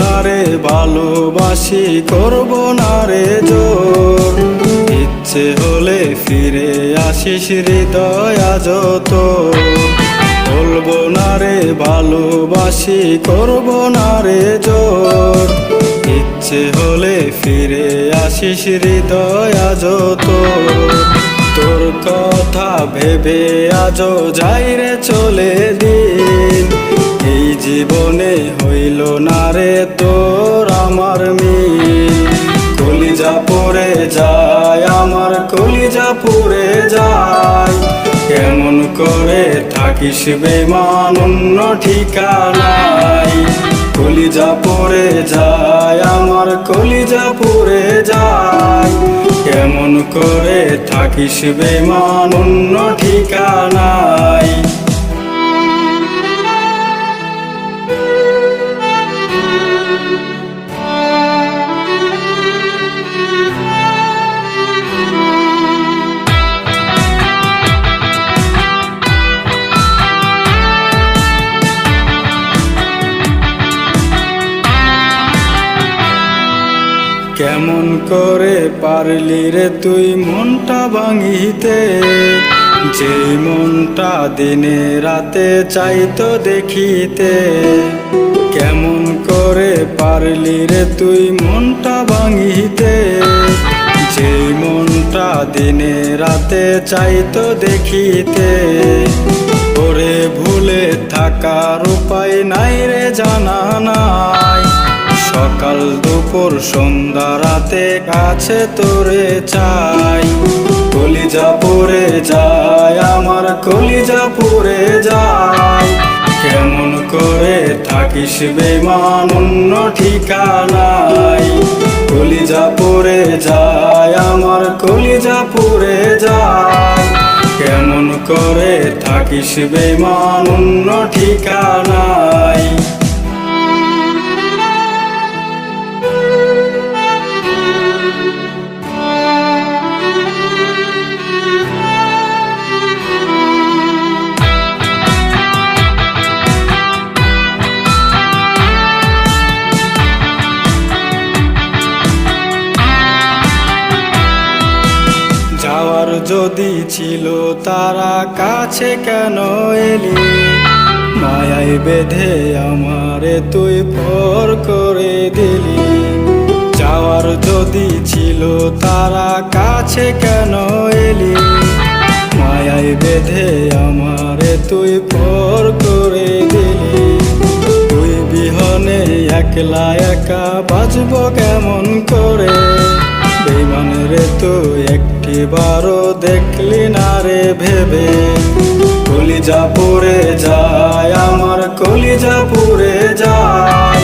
না রে, ভালোবাসি করব না রে জোর। ইচ্ছে হলে ফিরে আসিস হৃদয় আজ তো বলব না রে, ভালোবাসি করব না রে জোর। ইচ্ছে হলে ফিরে আসিস হৃদয় আজ তো তোর কথা ভেবে আজও যাই রে চলে এই জীবনে হইল না রে তোর আমার মিল। কলিজা পড়ে যায়, আমার কলিজা পড়ে যায়। কেমন করে থাকিস বেমান অন্য ঠিকানাই কলিজা পড়ে যায়, আমার কলিজা পড়ে যায়। কেমন করে থাকিস বেমান অন্য ঠিকানাই কেমন করে পারলি রে তুই মনটা ভাঙিতে? যে মনটা দিনে রাতে চাইতো দেখিতে। কেমন করে পারলি রে তুই মনটা ভাঙিতে? যে মনটা দিনে রাতে চাইতো দেখিতে। দুপুর সন্ধ্যা রাতে কাছে তোরে চাই। কলিজা পরে যায়, আমার কলিজা পড়ে যায়। কেমন করে থাকিস বেমান অন্য ঠিকানাই কলিজা পরে যায়, আমার কলিজা পড়ে যায়। কেমন করে থাকিস বেমান অন্য ঠিকানাই যদি ছিল তারা কাছে কেন এলি? মায়ায় বেঁধে আমারে তুই পর করে দিলি। যাওয়ার যদি ছিল তারা কাছে কেন এলি? মায়ায় বেঁধে আমারে তুই পর করে দিলি। তুই বিহনে একলা একা বাজব কেমন করে? বেমান তো একটি বারো দেখলি না রে ভেবে। কলিজা পড়ে যায়, আমার কলিজা পড়ে যায়।